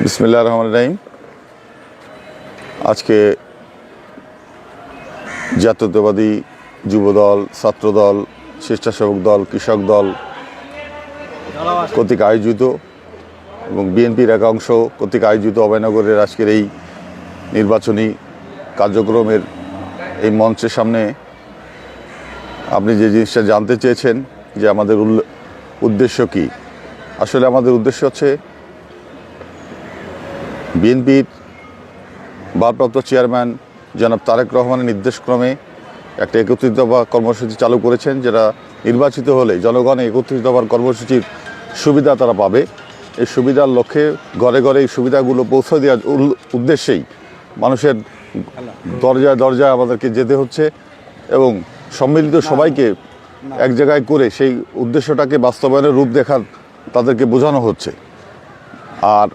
বিসমিল্লা রহমান রাহিম। আজকে জাতীয়তাবাদী যুবদল, ছাত্রদল, স্বেচ্ছাসেবক দল, কৃষক দল কর্তৃক আয়োজিত এবং বিএনপির একাংশ কর্তৃক আয়োজিত অভয়নগরের আজকের এই নির্বাচনী কার্যক্রমের এই মঞ্চের সামনে আপনি যে জিনিসটা জানতে চেয়েছেন যে আমাদের উল্লে- উদ্দেশ্য কি? আসলে আমাদের উদ্দেশ্য হচ্ছে বিএনপির ভারপ্রাপ্ত চেয়ারম্যান জনাব তারেক রহমানের নির্দেশক্রমে একটা একত্রিত হওয়া কর্মসূচি চালু করেছেন, যেটা নির্বাচিত হলে জনগণ একত্রিত হওয়ার কর্মসূচির সুবিধা তারা পাবে। এই সুবিধার লক্ষ্যে ঘরে ঘরে এই সুবিধাগুলো পৌঁছে দেওয়ার উদ্দেশ্যেই মানুষের দরজায় দরজায় আমাদেরকে যেতে হচ্ছে এবং সম্মিলিত সবাইকে এক জায়গায় করে সেই উদ্দেশ্যটাকে বাস্তবায়নের রূপ দেখার তাদেরকে বোঝানো হচ্ছে। আর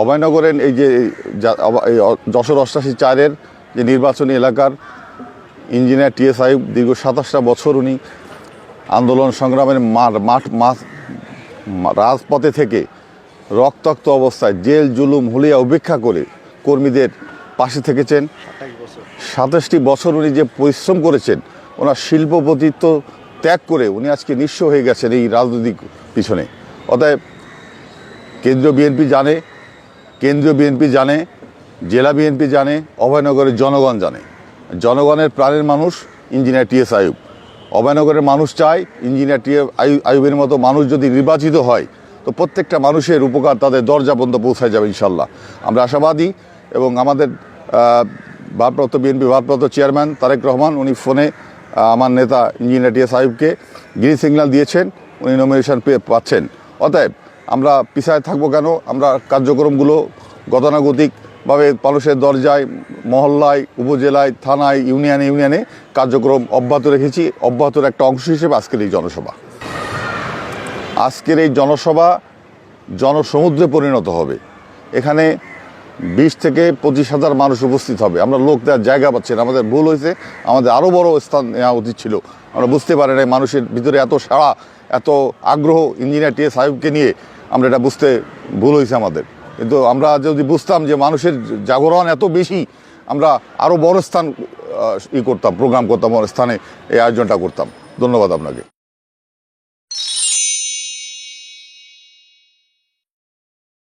অভয়নগরের এই যে যশোর অষ্টাশি চারের যে নির্বাচনী এলাকার ইঞ্জিনিয়ার টিএস আইব দীর্ঘ সাতাশটা বছর উনি আন্দোলন সংগ্রামের মাঠ মাঠ মাঠ রাজপথে থেকে রক্তাক্ত অবস্থায় জেল, জুলুম, হুলিয়া উপেক্ষা করে কর্মীদের পাশে থেকেছেন। সাতাশটি বছর উনি যে পরিশ্রম করেছেন, ওনার শিল্পপতিত্ব ত্যাগ করে উনি আজকে নিঃস্ব হয়ে গেছেন এই রাজনৈতিক পিছনে। অতএব কেন্দ্রীয় বিএনপি জানে কেন্দ্রীয় বিএনপি জানে, জেলা বিএনপি জানে, অভয়নগরের জনগণ জানে। জনগণের প্রাণের মানুষ ইঞ্জিনিয়ার টিএস আয়ুব অভয়নগরের মানুষ চায় ইঞ্জিনিয়ার টি আয়ুবের মতো মানুষ যদি নির্বাচিত হয়, তো প্রত্যেকটা মানুষের উপকার তাদের দরজা পর্যন্ত পৌঁছায় যাবে ইনশাল্লাহ। আমরা আশাবাদী এবং আমাদের ভারপ্রাপ্ত বিএনপি ভারপ্রাপ্ত চেয়ারম্যান তারেক রহমান, উনি ফোনে আমার নেতা ইঞ্জিনিয়ার টিএস আয়ুবকে গ্রিন সিগন্যাল দিয়েছেন। উনি নমিনেশন পেয়ে পাচ্ছেন। অতএব আমরা পিছায় থাকব কেন? আমরা কার্যক্রমগুলো গতানুগতিকভাবে মানুষের দরজায়, মহল্লায়, উপজেলায়, থানায়, ইউনিয়নে ইউনিয়নে কার্যক্রম অব্যাহত রেখেছি। অব্যাহতর একটা অংশ হিসেবে আজকের এই জনসভা। আজকের এই জনসভা জনসমুদ্রে পরিণত হবে। এখানে বিশ থেকে পঁচিশ হাজার মানুষ উপস্থিত হবে। আমরা লোক দেওয়ার জায়গা পাচ্ছি না। আমাদের ভুল হয়েছে। আমাদের আরও বড় স্থান নেওয়া উচিত ছিল। আমরা বুঝতে পারি নাই মানুষের ভিতরে এত সাড়া, এত আগ্রহ ইঞ্জিনিয়ার টিএস সাহেবকে নিয়ে আমরা এটা বুঝতে ভুল হয়েছে আমাদের। কিন্তু আমরা যদি বুঝতাম যে মানুষের জাগরণ এত বেশি, আমরা আরও বড় স্থান ই করতাম, প্রোগ্রাম করতাম, বড় স্থানে এই আয়োজনটা করতাম। ধন্যবাদ আপনাকে।